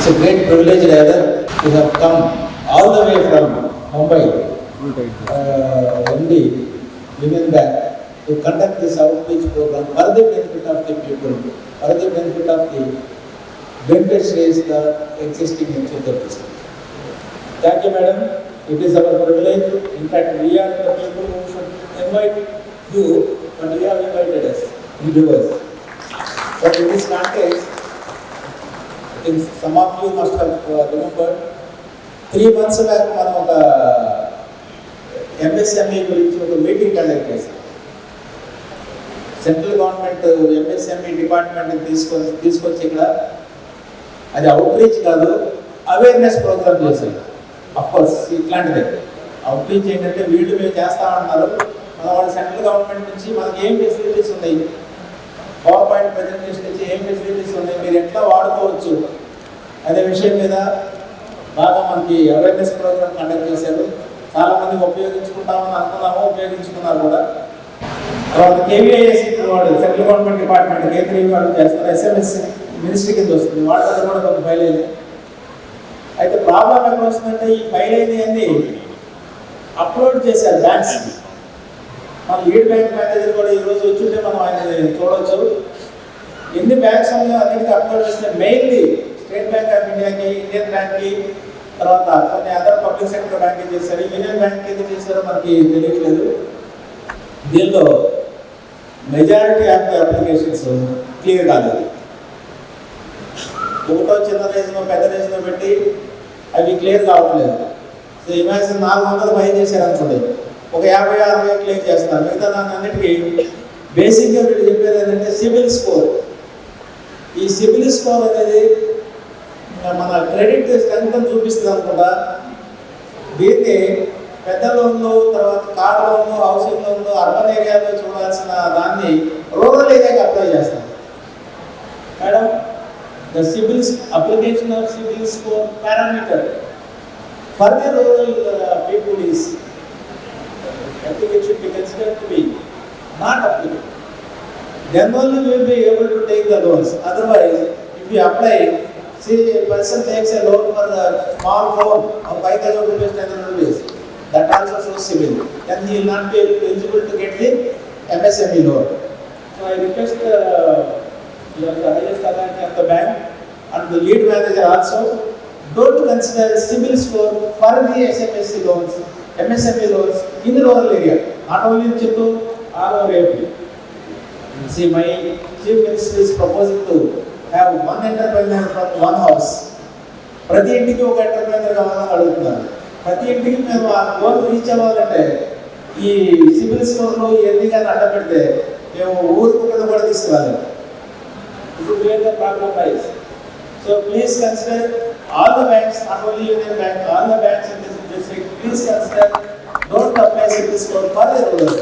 It's a great privilege rather to have come all the way from Mumbai, uh, MD, Union Bank, to conduct this outreach program for the benefit of the people, for the benefit of the beneficiaries that existing in. Thank you, madam. It is our privilege. In fact, we are the people who should invite you, but you have invited us, you us. But in this context, I think some of you must have uh, remembered, three months back మనం ఒక uh, MSME గురించి ఒక meeting conduct చేశాం. Central government MSME department తీసుకొని తీసుకొచ్చి ఇక్కడ అది outreach కాదు అవేర్నెస్ ప్రోగ్రామ్ చేశారు అఫ్కోర్స్ ఇట్లాంటిదే. అవుట్రీచ్ ఏంటంటే వీళ్ళు మేము చేస్తా ఉన్నారు. మన వాళ్ళు సెంట్రల్ గవర్నమెంట్ నుంచి మనకి ఏం ఫెసిలిటీస్ ఉన్నాయి? పవర్ పాయింట్ ప్రజెంటేషన్ నుంచి ఏం ఫెసిలిటీస్ మీరు ఎట్లా వాడుకోవచ్చు? అనే విషయం మీద బాగా మనకి అవేర్నెస్ ప్రోగ్రామ్ కండక్ట్ చేశారు. చాలామంది ఉపయోగించుకుంటామని అనుకున్నాము ఉపయోగించుకున్నారు కూడా. తర్వాత కేవీఐఎస్ వాడు సెంట్రల్ గవర్నమెంట్ డిపార్ట్మెంట్ కేంద్రీయ వాళ్ళు చేస్తారు ఎస్ఎంఎస్ మినిస్ట్రీ కింద వస్తుంది. వాళ్ళ దగ్గర కూడా కొంత ఫైల్ అయింది. అయితే ప్రాబ్లం ఎక్కడ వస్తుందంటే ఈ ఫైల్ అయింది అని అప్లోడ్ చేశారు బ్యాంక్స్ మన లీడ్ బ్యాంక్ మేనేజర్ కూడా ఈరోజు వచ్చి ఉంటే మనం ఆయన చూడవచ్చు ఎన్ని బ్యాంక్స్ ఉన్నాయో అన్నిటికీ అప్లోడ్ చేస్తే మెయిన్లీ స్టేట్ బ్యాంక్ ఆఫ్ ఇండియాకి ఇండియన్ బ్యాంక్కి తర్వాత కొన్ని అదర్ పబ్లిక్ సెక్టర్ బ్యాంక్ చేశారు. యూనియన్ బ్యాంక్ ఏది చేశారో మనకి తెలియట్లేదు. దీనిలో majority of the applications clear కాలేదు. ఒకటో చిన్న రేజ్లో పెద్ద రేజ్లో పెట్టి అవి క్లియర్ కావట్లేదు. సో ఇమాజిన్ నాలుగు వందలు పై చేశారు అనుకోండి ఒక యాభై అరవై క్లియర్ చేస్తున్నారు. మిగతా దాని అన్నిటికీ బేసిక్గా వీళ్ళు చెప్పేది ఏంటంటే సిబిల్ స్కోర్. ఈ సిబిల్ స్కోర్ అనేది మన క్రెడిట్ స్ట్రెంత్ అని చూపిస్తుంది అనుకుంటా. దీన్ని పెద్ద లోన్లు తర్వాత కార్ లోన్లు హౌసింగ్ లోన్లు అర్బన్ ఏరియాలో చూడాల్సిన దాన్ని రూరల్ ఏరియాకి అప్లై చేస్తాం. Madam the CIBIL application of CIBIL score parameter for the rural uh, people is application be consider to be not to then only will be able to loans. Otherwise, if you apply, see a person takes a loan for a small phone of five thousand rupees, ten thousand rupees, that also shows civil. Then he will not be eligible to get the MSME loan. So I request uh, the highest authority of the bank and the lead manager also, don't consider civil score for the SMSC loans, MSME loans in the rural area, not only in Chittoor, over AP. See, my chief minister is proposing to have one entrepreneur from one house. ప్రతి ఇంటికి ఒక entrepreneur కావాలని అడుగుతున్నారు ప్రతి ఇంటికి మేము ఆ goal reach అవ్వాలంటే ఈ సిబిల్ స్కోర్లో ఇవన్నీ కానీ అడ్డ పెడితే మేము ఊరుకు ఒకళ్ళు కూడా తీసుకురాలేము it is the problem rise so please consider all the banks not only Union Bank all the banks in this district please consider don't apply civil score for rural